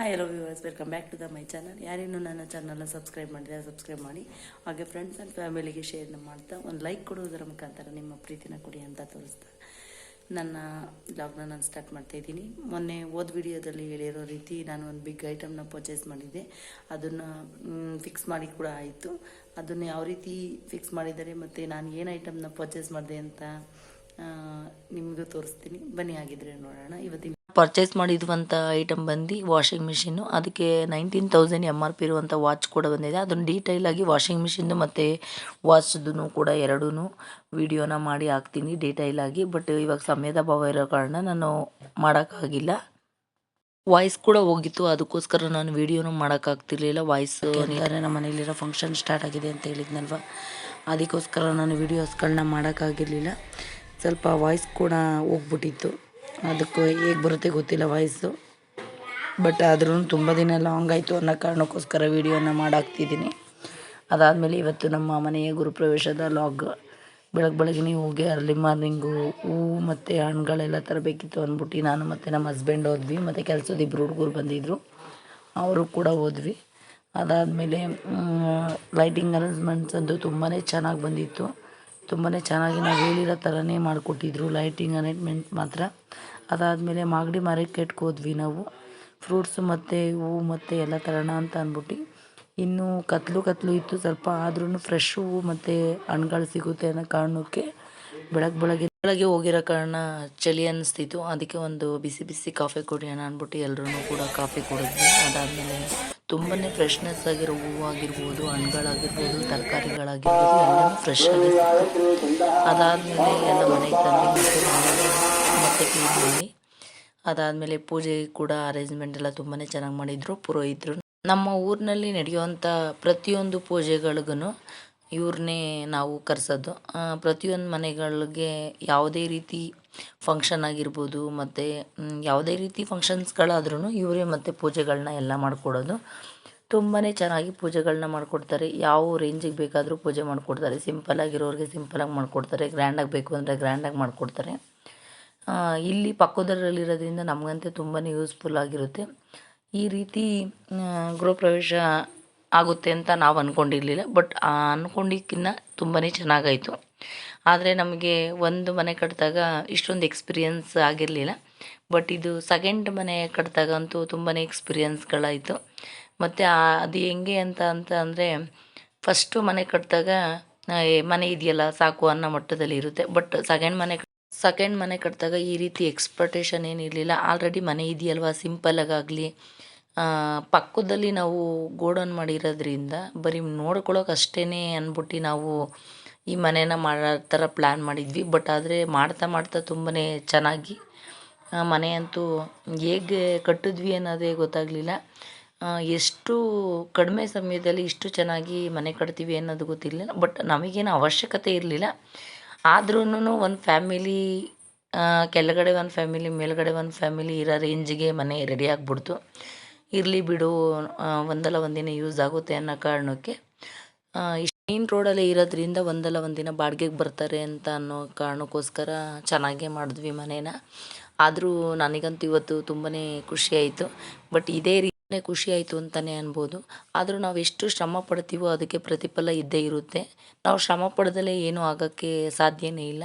Hi hello viewers welcome back to the my channel ಯಾರೇನು ನನ್ನ ಚಾನಲ್ನ subscribe ಮಾಡಿದ್ರೆ subscribe ಮಾಡಿ. ಹಾಗೆ ಫ್ರೆಂಡ್ಸ್ ಆ್ಯಂಡ್ ಫ್ಯಾಮಿಲಿಗೆ ಶೇರ್ನ ಮಾಡ್ತಾ ಒಂದು ಲೈಕ್ ಕೊಡುವುದರ ಮುಖಾಂತರ ನಿಮ್ಮ ಪ್ರೀತಿನ ಕೊಡಿ ಅಂತ ತೋರಿಸ್ತಾ. ನನ್ನ ಬ್ಲಾಗ್ನ ನಾನು ಸ್ಟಾರ್ಟ್ ಮಾಡ್ತಾ ಇದ್ದೀನಿ. ಮೊನ್ನೆ ಓದ್ ವಿಡಿಯೋದಲ್ಲಿ ಹೇಳಿರೋ ರೀತಿ ನಾನು ಒಂದು ಬಿಗ್ ಐಟಮ್ನ ಪರ್ಚೇಸ್ ಮಾಡಿದ್ದೆ. ಅದನ್ನು ಫಿಕ್ಸ್ ಮಾಡಿ ಕೂಡ ಆಯಿತು. ಅದನ್ನು ಯಾವ ರೀತಿ ಫಿಕ್ಸ್ ಮಾಡಿದ್ದಾರೆ ಮತ್ತು ನಾನು ಏನು ಐಟಮ್ನ ಪರ್ಚೇಸ್ ಮಾಡಿದೆ ಅಂತ ನಿಮಗೂ ತೋರಿಸ್ತೀನಿ. ಬನ್ನಿ ಆಗಿದ್ರೆ ನೋಡೋಣ. ಇವತ್ತಿನ ಪರ್ಚೇಸ್ ಮಾಡಿರುವಂಥ ಐಟಮ್ ಬಂದು ವಾಷಿಂಗ್ ಮಿಷಿನ್ನು ಅದಕ್ಕೆ nineteen thousand M R P ಇರುವಂಥ ವಾಚ್ ಕೂಡ ಬಂದಿದೆ. ಅದನ್ನು ಡೀಟೈಲಾಗಿ ವಾಷಿಂಗ್ ಮಿಷಿನ್ದು ಮತ್ತು ವಾಚ್ದು ಕೂಡ ಎರಡೂ ವಿಡಿಯೋನ ಮಾಡಿ ಹಾಕ್ತೀನಿ ಡೀಟೈಲಾಗಿ ಬಟ್ ಇವಾಗ ಸಮಯದ ಅಭಾವ ಇರೋ ಕಾರಣ ನಾನು ಮಾಡೋಕ್ಕಾಗಿಲ್ಲ. ವಾಯ್ಸ್ ಕೂಡ ಹೋಗಿತ್ತು. ಅದಕ್ಕೋಸ್ಕರ ನಾನು ವಿಡಿಯೋನು ಮಾಡೋಕ್ಕಾಗ್ತಿರ್ಲಿಲ್ಲ ವಾಯ್ಸ್ ಯಾರೇ ನಮ್ಮ ಮನೇಲಿರೋ ಫಂಕ್ಷನ್ ಸ್ಟಾರ್ಟ್ ಆಗಿದೆ ಅಂತ ಹೇಳಿದ್ನಲ್ವ? ಅದಕ್ಕೋಸ್ಕರ ನಾನು ವೀಡಿಯೋಸ್ಗಳನ್ನ ಮಾಡೋಕ್ಕಾಗಿರಲಿಲ್ಲ ಸ್ವಲ್ಪ ವಾಯ್ಸ್ ಕೂಡ ಹೋಗ್ಬಿಟ್ಟಿತ್ತು. ಅದಕ್ಕೆ ಹೇಗೆ ಬರುತ್ತೆ ಗೊತ್ತಿಲ್ಲ ವಾಯ್ಸು ಬಟ್ ಆದ್ರೂ ತುಂಬ ದಿನ ಲಾಂಗ್ ಆಯಿತು ಅನ್ನೋ ಕಾರಣಕ್ಕೋಸ್ಕರ ವೀಡಿಯೋನ ಮಾಡಾಕ್ತಿದ್ದೀನಿ. ಅದಾದಮೇಲೆ ಇವತ್ತು ನಮ್ಮ ಮನೆಯ ಗುರುಪ್ರವೇಶದ ಲಾಗ್ ಬೆಳಗ್ಗೆ ಬೆಳಗ್ಗೆ ಹೋಗಿ ಅರ್ಲಿ ಮಾರ್ನಿಂಗು ಹೂವು ಮತ್ತು ಹಣ್ಣುಗಳೆಲ್ಲ ತರಬೇಕಿತ್ತು ಅಂದ್ಬಿಟ್ಟು ನಾನು ಮತ್ತು ನಮ್ಮ ಹಸ್ಬೆಂಡ್ ಹೋದ್ವಿ, ಮತ್ತು ಕೆಲಸದ ಇಬ್ಬರು ಹುಡುಗರು ಬಂದಿದ್ದರು ಅವರು ಕೂಡ ಹೋದ್ವಿ. ಅದಾದಮೇಲೆ ಲೈಟಿಂಗ್ ಅರೇಂಜ್ಮೆಂಟ್ಸ್ ಅಂತೂ ತುಂಬಾ ಚೆನ್ನಾಗಿ ಬಂದಿತ್ತು. ತುಂಬಾ ಚೆನ್ನಾಗಿ ನಾವು ಹೇಳಿರೋ ಥರನೇ ಮಾಡಿಕೊಟ್ಟಿದ್ರು. ಲೈಟಿಂಗ್ ಅರೇಂಜ್ಮೆಂಟ್ ಮಾತ್ರ. ಅದಾದಮೇಲೆ ಮಾಗಡಿ ಮಾರ್ಕೆಟ್ಗೆ ಹೋದ್ವಿ ನಾವು. ಫ್ರೂಟ್ಸು ಮತ್ತು ಹೂವು ಮತ್ತು ಎಲ್ಲ ತರೋಣ ಅಂತ ಅಂದ್ಬಿಟ್ಟು ಇನ್ನೂ ಕತ್ಲು ಕತ್ಲು ಇತ್ತು. ಸ್ವಲ್ಪ ಆದ್ರೂ ಫ್ರೆಶ್ ಹೂವು ಮತ್ತು ಹಣ್ಗಳು ಸಿಗುತ್ತೆ ಅನ್ನೋ ಕಾರಣಕ್ಕೆ ಬೆಳಗ್ಗೆ ಬೆಳಗ್ಗೆ ಬೆಳಗ್ಗೆ ಹೋಗಿರೋ ಕಾರಣ ಚಳಿ ಅನ್ನಿಸ್ತಿತ್ತು ಅದಕ್ಕೆ ಒಂದು ಬಿಸಿ ಬಿಸಿ ಕಾಫಿ ಕುಡಿಯೋಣ ಅಂದ್ಬಿಟ್ಟು ಎಲ್ಲರೂ ಕೂಡ ಕಾಫಿ ಕೊಡಿದ್ವಿ. ಅದಾದಮೇಲೆ ತುಂಬಾ ಫ್ರೆಶ್ನೆಸ್ ಆಗಿರೋ ಹೂವು ಆಗಿರ್ಬೋದು ಹಣ್ಗಳಾಗಿರ್ಬೋದು ತರಕಾರಿಗಳಾಗಿರ್ಬೋದು, ಎಲ್ಲನೂ ಫ್ರೆಶ್ ಆಗಿ ಅದಾದಮೇಲೆ ಎಲ್ಲ ಮನೆಗೆ ತಂದು ಮತ್ತೆ ಕ್ಲೀನ್ ಮಾಡಿ, ಅದಾದಮೇಲೆ ಪೂಜೆ ಕೂಡ ಅರೇಂಜ್ಮೆಂಟ್ ಎಲ್ಲ ತುಂಬಾ ಚೆನ್ನಾಗಿ ಮಾಡಿದರು ಪುರೋಹಿತರು. ನಮ್ಮ ಊರಿನಲ್ಲಿ ನಡೆಯುವಂಥ ಪ್ರತಿಯೊಂದು ಪೂಜೆಗಳಿಗೂ ಇವ್ರನ್ನೇ ನಾವು ಕರೆಸೋದು. ಪ್ರತಿಯೊಂದು ಮನೆಗಳಿಗೆ ಯಾವುದೇ ರೀತಿ ಫಂಕ್ಷನ್ ಆಗಿರ್ಬೋದು, ಮತ್ತು ಯಾವುದೇ ರೀತಿ ಫಂಕ್ಷನ್ಸ್ಗಳಾದ್ರೂ ಇವರೇ ಮತ್ತು ಪೂಜೆಗಳನ್ನ ಎಲ್ಲ ಮಾಡಿಕೊಡೋದು. ತುಂಬಾ ಚೆನ್ನಾಗಿ ಪೂಜೆಗಳನ್ನ ಮಾಡಿಕೊಡ್ತಾರೆ. ಯಾವ ರೇಂಜಿಗೆ ಬೇಕಾದರೂ ಪೂಜೆ ಮಾಡಿಕೊಡ್ತಾರೆ. ಸಿಂಪಲ್ ಆಗಿರೋರಿಗೆ ಸಿಂಪಲಾಗಿ ಮಾಡಿಕೊಡ್ತಾರೆ. ಗ್ರ್ಯಾಂಡಾಗಿ ಬೇಕು ಅಂದರೆ ಗ್ರ್ಯಾಂಡಾಗಿ ಮಾಡಿಕೊಡ್ತಾರೆ. ಇಲ್ಲಿ ಪಕ್ಕದಲ್ಲಿರೋದ್ರಿಂದ ನಮಗಂತೂ ತುಂಬಾ ಯೂಸ್ಫುಲ್ ಆಗಿರುತ್ತೆ. ಈ ರೀತಿ ಗೃಹಪ್ರವೇಶ ಆಗುತ್ತೆ ಅಂತ ನಾವು ಅಂದ್ಕೊಂಡಿರಲಿಲ್ಲ ಬಟ್ ಅಂದ್ಕೊಂಡಿದ್ಕಿನ್ನ ತುಂಬಾ ಚೆನ್ನಾಗಾಯಿತು. ಆದರೆ ನಮಗೆ ಒಂದು ಮನೆ ಕಟ್ಟಿದಾಗ ಇಷ್ಟೊಂದು ಎಕ್ಸ್ಪೀರಿಯನ್ಸ್ ಆಗಿರಲಿಲ್ಲ. ಬಟ್ ಇದು ಸೆಕೆಂಡ್ ಮನೆ ಕಟ್ಟಿದಾಗ ಅಂತೂ ತುಂಬಾ ಎಕ್ಸ್ಪೀರಿಯನ್ಸ್ಗಳಾಯಿತು ಮತ್ತು ಅದು ಹೆಂಗೆ ಅಂತ ಅಂತ ಅಂದರೆ ಫಸ್ಟು ಮನೆ ಕಟ್ಟಿದಾಗ ಮನೆ ಇದೆಯಲ್ಲ, ಸಾಕು ಅನ್ನೋ ಮಟ್ಟದಲ್ಲಿ ಇರುತ್ತೆ. ಬಟ್ ಸೆಕೆಂಡ್ ಮನೆ ಸೆಕೆಂಡ್ ಮನೆ ಕಟ್ಟಿದಾಗ ಈ ರೀತಿ ಎಕ್ಸ್ಪೆಕ್ಟೇಷನ್ ಏನಿರಲಿಲ್ಲ ಆಲ್ರೆಡಿ ಮನೆ ಇದೆಯಲ್ವ ಸಿಂಪಲಾಗಾಗಲಿ ಪಕ್ಕದಲ್ಲಿ ನಾವು ಗೋಡೌನ್ ಮಾಡಿರೋದ್ರಿಂದ ಬರೀ ನೋಡ್ಕೊಳ್ಳೋಕೆ ಅಷ್ಟೇ ಅಂದ್ಬಿಟ್ಟು ನಾವು ಈ ಮನೇನ ಮಾಡೋ ಥರ ಪ್ಲ್ಯಾನ್ ಮಾಡಿದ್ವಿ. ಬಟ್ ಆದರೆ ಮಾಡ್ತಾ ಮಾಡ್ತಾ ತುಂಬಾ ಚೆನ್ನಾಗಿ ಮನೆ ಅಂತೂ ಹೇಗೆ ಕಟ್ಟಿದ್ವಿ ಅನ್ನೋದೇ ಗೊತ್ತಾಗಲಿಲ್ಲ. ಎಷ್ಟು ಕಡಿಮೆ ಸಮಯದಲ್ಲಿ ಇಷ್ಟು ಚೆನ್ನಾಗಿ ಮನೆ ಕಟ್ತೀವಿ ಅನ್ನೋದು ಗೊತ್ತಿರಲಿಲ್ಲ. ಬಟ್ ನಮಗೇನು ಅವಶ್ಯಕತೆ ಇರಲಿಲ್ಲ. ಆದ್ರೂ ಒಂದು ಫ್ಯಾಮಿಲಿ ಕೆಳಗಡೆ ಒಂದು ಫ್ಯಾಮಿಲಿ ಮೇಲ್ಗಡೆ ಒಂದು ಫ್ಯಾಮಿಲಿ ಇರೋ ರೇಂಜಿಗೆ ಮನೆ ರೆಡಿ ಆಗಿಬಿಡ್ತು. ಇರಲಿ ಬಿಡು ಒಂದಲ್ಲ ಒಂದಿನ ಯೂಸ್ ಆಗುತ್ತೆ ಅನ್ನೋ ಕಾರಣಕ್ಕೆ ಮೇನ್ ರೋಡಲ್ಲೇ ಇರೋದ್ರಿಂದ ಒಂದಲ್ಲ ಒಂದಿನ ಬಾಡಿಗೆಗೆ ಬರ್ತಾರೆ ಅಂತ ಅನ್ನೋ ಕಾರಣಕ್ಕೋಸ್ಕರ ಚೆನ್ನಾಗೇ ಮಾಡಿದ್ವಿ ಮನೇನ. ಆದರೂ ನನಗಂತೂ ಇವತ್ತು ತುಂಬಾ ಖುಷಿಯಾಯಿತು ಬಟ್ ಇದೇ ರೀತಿಯೇ ಖುಷಿಯಾಯಿತು ಅಂತಲೇ ಅನ್ಬೋದು. ಆದರೂ ನಾವು ಎಷ್ಟು ಶ್ರಮ ಪಡ್ತೀವೋ ಅದಕ್ಕೆ ಪ್ರತಿಫಲ ಇದ್ದೇ ಇರುತ್ತೆ. ನಾವು ಶ್ರಮ ಪಡ್ದಲೇ ಏನೂ ಆಗೋಕ್ಕೆ ಸಾಧ್ಯವೇ ಇಲ್ಲ.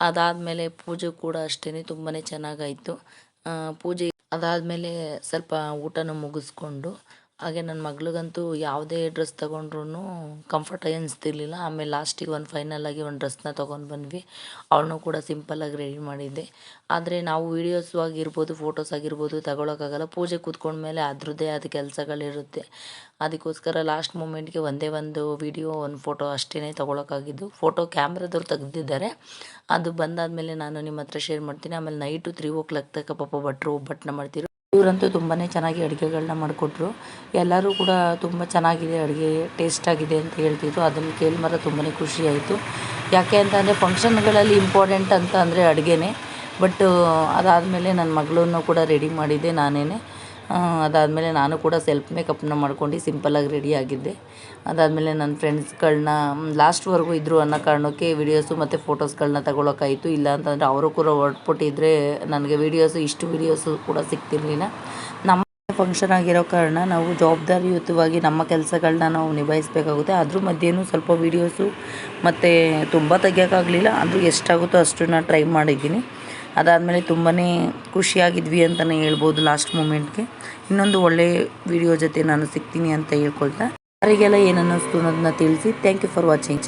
ಅದಾದಮೇಲೆ ಪೂಜೆ ಕೂಡ ಅಷ್ಟೇ ತುಂಬಾ ಚೆನ್ನಾಗಾಯಿತು. ಪೂಜೆ ಅದಾದಮೇಲೆ ಸ್ವಲ್ಪ ಊಟನೂ ಮುಗಿಸ್ಕೊಂಡು ಹಾಗೆ ನನ್ನ ಮಗಳಿಗಂತೂ ಯಾವುದೇ ಡ್ರೆಸ್ ತಗೊಂಡ್ರೂ ಕಂಫರ್ಟ್ ಅನಿಸ್ತಿರ್ಲಿಲ್ಲ. ಆಮೇಲೆ ಲಾಸ್ಟಿಗೆ ಒಂದು ಫೈನಲಾಗಿ ಒಂದು ಡ್ರೆಸ್ನ ತೊಗೊಂಡು ಬಂದ್ವಿ. ಅವಳನ್ನೂ ಕೂಡ ಸಿಂಪಲ್ಲಾಗಿ ರೆಡಿ ಮಾಡಿದ್ದೆ. ಆದರೆ ನಾವು ವೀಡಿಯೋಸು ಆಗಿರ್ಬೋದು ಫೋಟೋಸ್ ಆಗಿರ್ಬೋದು ತಗೊಳಕ್ಕಾಗಲ್ಲ. ಪೂಜೆ ಕೂತ್ಕೊಂಡ ಮೇಲೆ ಅದರದ್ದೇ ಆದ ಕೆಲಸಗಳಿರುತ್ತೆ. ಅದಕ್ಕೋಸ್ಕರ ಲಾಸ್ಟ್ ಮೂಮೆಂಟ್ಗೆ ಒಂದೇ ಒಂದು ವೀಡಿಯೋ ಒಂದು ಫೋಟೋ ಅಷ್ಟೇ ತೊಗೊಳಕ್ಕಾಗಿದ್ದು. ಫೋಟೋ ಕ್ಯಾಮ್ರಾದವ್ರು ತೆಗೆದಿದ್ದಾರೆ. ಅದು ಬಂದಾದಮೇಲೆ ನಾನು ನಿಮ್ಮ ಹತ್ರ ಶೇರ್ ಮಾಡ್ತೀನಿ. ಆಮೇಲೆ ನೈಟು ತ್ರೀ ಓ ಕ್ಲಾಕ್ ತಕ್ಕ ಪಾಪ ಭಟ್ರು ಒಬ್ಬಟ್ಟನ್ನ ಮಾಡ್ತಿರು ಇವರಂತೂ ತುಂಬಾ ಚೆನ್ನಾಗಿ ಅಡುಗೆಗಳನ್ನ ಮಾಡಿಕೊಟ್ರು. ಎಲ್ಲರೂ ಕೂಡ ತುಂಬ ಚೆನ್ನಾಗಿದೆ, ಅಡುಗೆ ಟೇಸ್ಟಾಗಿದೆ ಅಂತ ಹೇಳ್ತಿದ್ರು. ಅದನ್ನು ಕೇಳಿ ಮಾತ್ರ ತುಂಬಾ ಖುಷಿಯಾಯಿತು ಯಾಕೆ ಅಂತ ಅಂದರೆ ಫಂಕ್ಷನ್ಗಳಲ್ಲಿ ಇಂಪಾರ್ಟೆಂಟ್ ಅಂತ ಅಂದರೆ ಅಡುಗೆನೇ. ಬಟ್ ಅದಾದಮೇಲೆ ನನ್ನ ಮಗಳನ್ನು ಕೂಡ ರೆಡಿ ಮಾಡಿದ್ದೆ ನಾನೇ ಅದಾದಮೇಲೆ ನಾನು ಕೂಡ ಸೆಲ್ಫ್ ಮೇಕಪ್ನ ಮಾಡ್ಕೊಂಡು ಸಿಂಪಲ್ಲಾಗಿ ರೆಡಿ ಆಗಿದ್ದೆ. ಅದಾದಮೇಲೆ ನನ್ನ ಫ್ರೆಂಡ್ಸ್ಗಳನ್ನ ಲಾಸ್ಟ್ವರೆಗೂ ಇದ್ದರು ಅನ್ನೋ ಕಾರಣಕ್ಕೆ ವೀಡಿಯೋಸು ಮತ್ತು ಫೋಟೋಸ್ಗಳನ್ನ ತಗೊಳೋಕ್ಕಾಯಿತು ಇಲ್ಲ ಅಂತಂದರೆ ಅವರು ಕೂಡ ಹೊರಟ್ಬಿಟ್ಟಿದ್ರೆ ನನಗೆ ವೀಡಿಯೋಸು ಇಷ್ಟು ವೀಡಿಯೋಸು ಕೂಡ ಸಿಗ್ತಿರ್ಲಿಲ್ಲ. ನಮ್ಮ ಫಂಕ್ಷನ್ ಆಗಿರೋ ಕಾರಣ ನಾವು ಜವಾಬ್ದಾರಿಯುತವಾಗಿ ನಮ್ಮ ಕೆಲಸಗಳನ್ನ ನಾವು ನಿಭಾಯಿಸಬೇಕಾಗುತ್ತೆ. ಅದ್ರ ಮಧ್ಯೆಯೂ ಸ್ವಲ್ಪ ವೀಡಿಯೋಸು ಮತ್ತು ತುಂಬ ತೆಗಿಯೋಕ್ಕಾಗಲಿಲ್ಲ ಆದರೂ ಎಷ್ಟಾಗುತ್ತೋ ನಾನು ಟ್ರೈ ಮಾಡಿದ್ದೀನಿ. ಅದಾದಮೇಲೆ ತುಂಬಾ ಖುಷಿಯಾಗಿದ್ವಿ ಅಂತಲೇ ಹೇಳ್ಬೋದು ಲಾಸ್ಟ್ ಮೂಮೆಂಟ್ಗೆ. ಇನ್ನೊಂದು ಒಳ್ಳೆಯ ವಿಡಿಯೋ ಜೊತೆ ನಾನು ಸಿಗ್ತೀನಿ ಅಂತ ಹೇಳ್ಕೊಳ್ತಾ. ಅವರಿಗೆಲ್ಲ ಏನು ಅನ್ನಿಸ್ತು ಅನ್ನೋದನ್ನ ತಿಳಿಸಿ. Thank you for watching